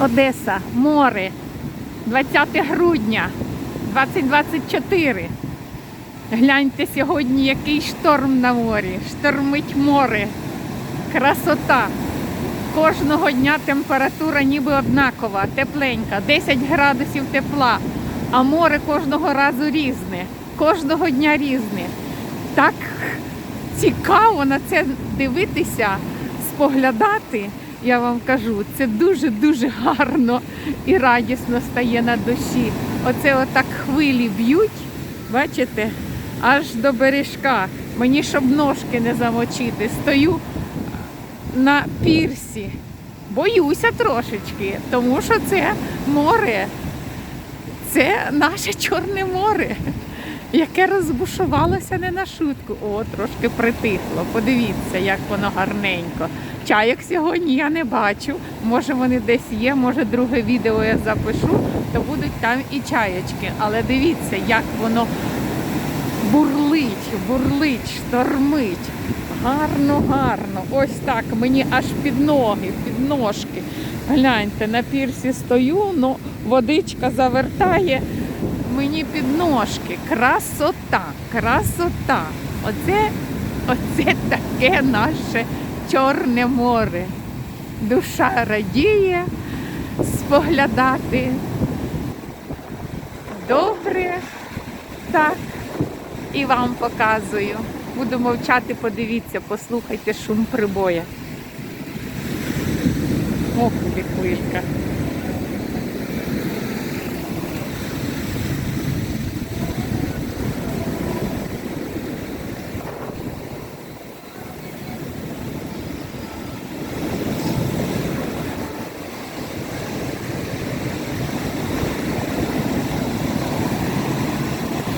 Одеса, море, 20 грудня 2024. Гляньте сьогодні, який шторм на морі. Штормить море. Красота. Кожного дня температура ніби однакова, тепленька, 10 градусів тепла, а море кожного разу різне, кожного дня різне. Так цікаво на це дивитися, споглядати. Я вам кажу, це дуже-дуже гарно і радісно стає на душі. Оце отак хвилі б'ють, бачите, аж до бережка. Мені щоб ножки не замочити. Стою на пірсі. Боюся трошечки, тому що це море, це наше Чорне море, яке розбушувалося не на шутку. О, трошки притихло. Подивіться, як воно гарненько. Чайок сьогодні я не бачу. Може вони десь є, може друге відео я запишу, то будуть там і чаєчки. Але дивіться, як воно бурлить, бурлить, штормить. Гарно, гарно. Ось так. Мені аж під ноги, під ножки. Гляньте, на пірсі стою, ну водичка завертає мені під ножки. Красота, красота. Оце, оце таке наше Чорне море. Душа радіє споглядати. Добре. Так. І вам показую. Буду мовчати, подивіться, послухайте шум прибоя. Ох, хвилька.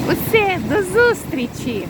Усе, до зустрічі!